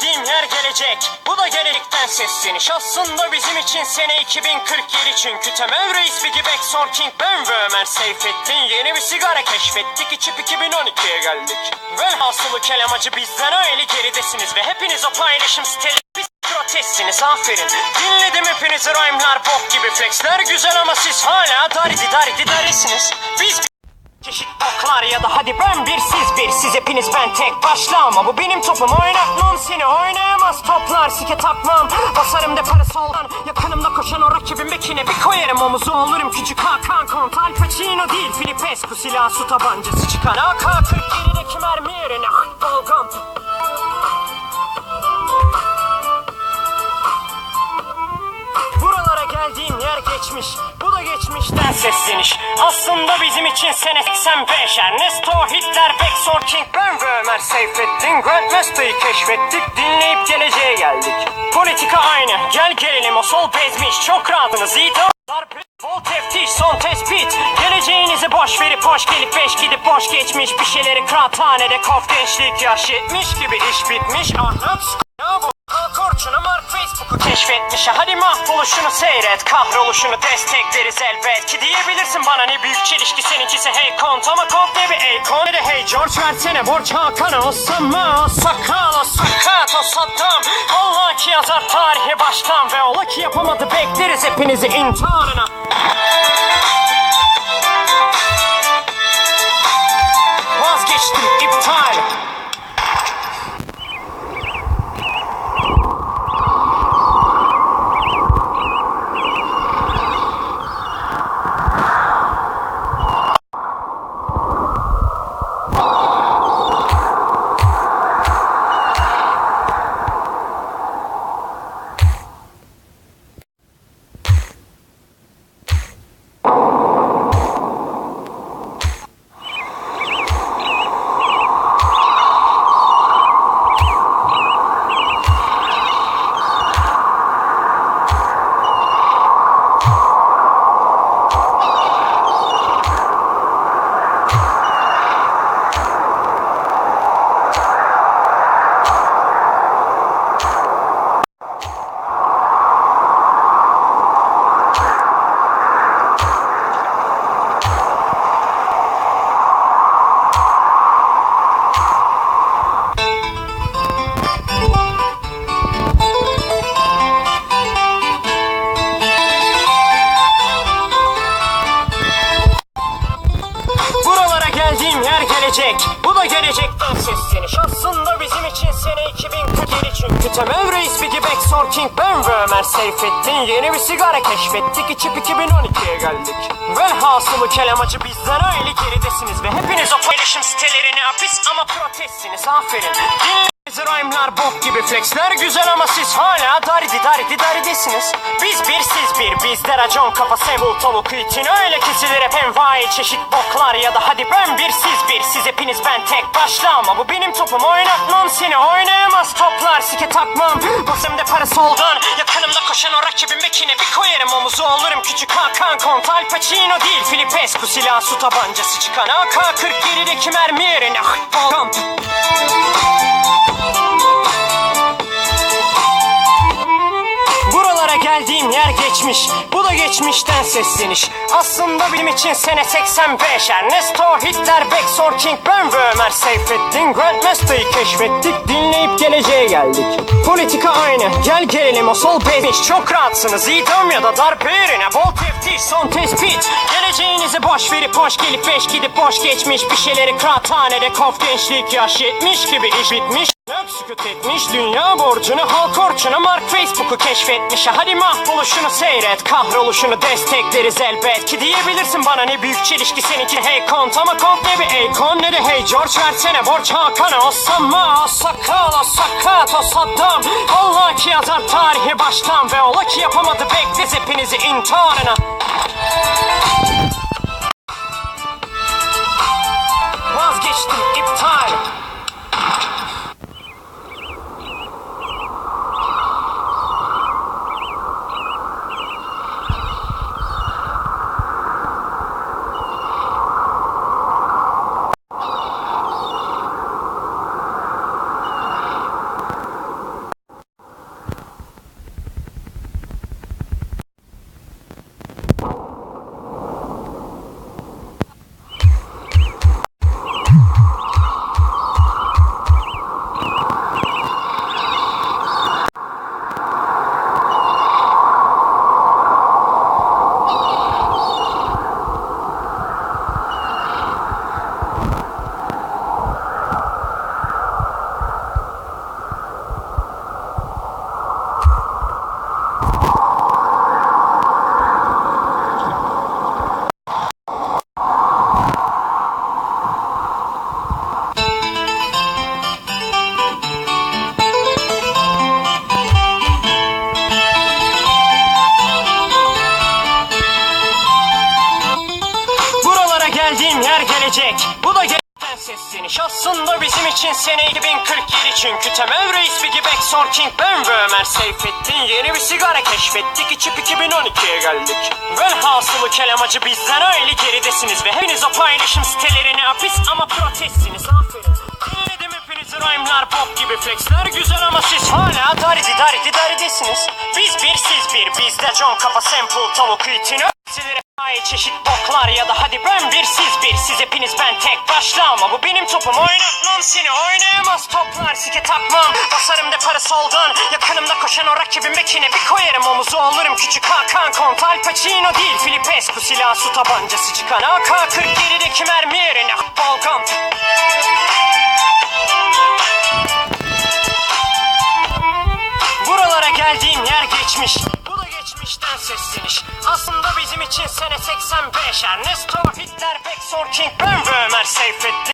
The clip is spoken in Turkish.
yer gelecek. Bu da gelecekten sesleniş Aslında bizim için sene 2047 Çünkü Temel Reis Biggie Back Sorking Ben ve Ömer Seyfettin Yeni bir sigara keşfettik İçip 2012'ye geldik. Velhasılı kelamacı bizden öyle geridesiniz Ve hepiniz o paylaşım biz protestsiniz aferin. Dinledim hepinizi rhyme'lar bok gibi flexler Güzel ama siz hala daridi daridi darisiniz. Biz Çeşit boklar ya da hadi ben bir siz bir. Siz hepiniz ben tek başla ama bu benim topum. Oynatmam seni oynayamaz toplar. Sike takmam. Basarım de parası olan yakınımda koşan o rakibin bekine bir koyarım omuzu. Olurum küçük Hakan. Kont Al Pacino değil. Filipescu silah su tabancası çıkan AK-47'deki Aslında bizim için sene 85 Ernesto Hitler Beck King. Ben ve Ömer Seyfettin Grandmaster'ı keşfettik. Dinleyip geleceğe geldik. Politika aynı. Gel gelelim. O sol bezmiş. Çok rahatınız. İyi Darbe, Bol teftiş son tespit. Geleceğinizi boş verip hoş gelip beş gidip boş geçmiş. Bir şeyleri kıraathanede kof gençlik yaş yetmiş gibi iş bitmiş. Ahlak s- ya bu? Korçunu Mark Facebook'u keşfetmiş. Hadi mahvoluşunu seyret Kahroluşunu destekleriz elbet Ki diyebilirsin bana ne büyük çelişki Seninkisi. Hey kont ama kont ne bir ey kont de hey George versene borç Hakan'a O sama o sakal o sakat o Saddam. Allah ki yazar tarihi baştan Ve ola ki yapamadı bekleriz hepinizi intiharına gelecek. Bu da gelecekten sesleniş Aslında bizim için sene 2047 Çünkü Temel Reis Biggie Back Sorking Ben ve Ömer Seyfettin Yeni bir sigara keşfettik. İçip 2012'ye geldik. Velhasılı kelamacı bizden öyle geridesiniz Ve hepiniz o paylaşım sitelerine hapis ama protestsiniz aferin. Dinlediğiniz rhyme'lar bok gibi flexler güzel ama siz hala daridi daridi daridesiniz. Biz bir siz bir. Bizde racon kafa sembol tavuk için öyle kesilir hep envai çeşit boklar ya da hadi ben bir siz bir. Siz hepiniz ben tek başla ama bu benim topum. Oynatmam seni oynayamaz toplar. Sike takmam. Basımda parası oldan yakınımda koşan o rakibin bekine bir koyarım omuzu olurum küçük Hakan Kont Al Pacino değil. Filipescu silah su tabancası çıkan AK-47'deki mermi yerine ah, balgam Buralara geldiğim yer geçmiş geçmişten sesleniş. Aslında benim için sene 85 Ernesto Hitler Beck Sorking Ben ve Ömer Seyfettin Grandmaster'ı keşfettik. Dinleyip geleceğe geldik. Politika aynı. Gel gelelim o sol bezmiş Çok rahatsınız. İdam ya da darbe yerine Bol teftiş son tespit. Geleceğinizi boş verip hoş gelip beş gidip boş geçmiş. Bir şeyleri kıraathanede kof gençlik yaş yetmiş gibi iş bitmiş. Hep sükut etmiş dünya borcunu halk orçunu Mark Facebook'u keşfetmiş. Hadi mahvoluşunu seyret Kahroluşunu destekleriz elbet Ki diyebilirsin bana ne büyük çelişki seninki. Hey kont ama kont ne bir ey kon Ne de hey George. Versene borç Hakan'a O sama o sakal o ki yazar tarihi baştan Ve ola ki yapamadı bekleriz hepinizi intiharına Vazgeçtim iptal gelecek. Bu da gelecekten sesleniş Aslında bizim için sene 2047 Çünkü Temel Reis, Biggie Beck, Sorking Ben ve Ömer Seyfettin Yeni bir sigara keşfettik. İçip 2012'ye geldik. Velhasılı kelam acı bizden öyle geridesiniz Ve hepiniz o paylaşım sitelerine hapis ama protestsiniz. Aferin. Dinledim hepinizi rhyme'lar pop gibi flexler? Güzel ama siz hala daridi daridi daridesiniz. Biz bir siz bir. Bizde John kafa sample tavuk itini Sizlere Ay çeşit boklar ya da hadi ben bir siz hepiniz ben tek başla ama bu benim topum. Oynatmam seni oynayamaz toplar sike takmam. Basarım de parası oldun yakınımda koşan o rakibin bekine bir koyarım omuzu. Olurum küçük Hakan Kont Al Pacino değil. Filipescu silah su tabancası çıkan AK-47 gerideki mermi yerine? Balkan Buralara geldiğim yer geçmiş. Sesleniş. Aslında bizim için sene 85. Ernesto, Hitler, Beck, Sorking, ben ve Ömer Seyfettin.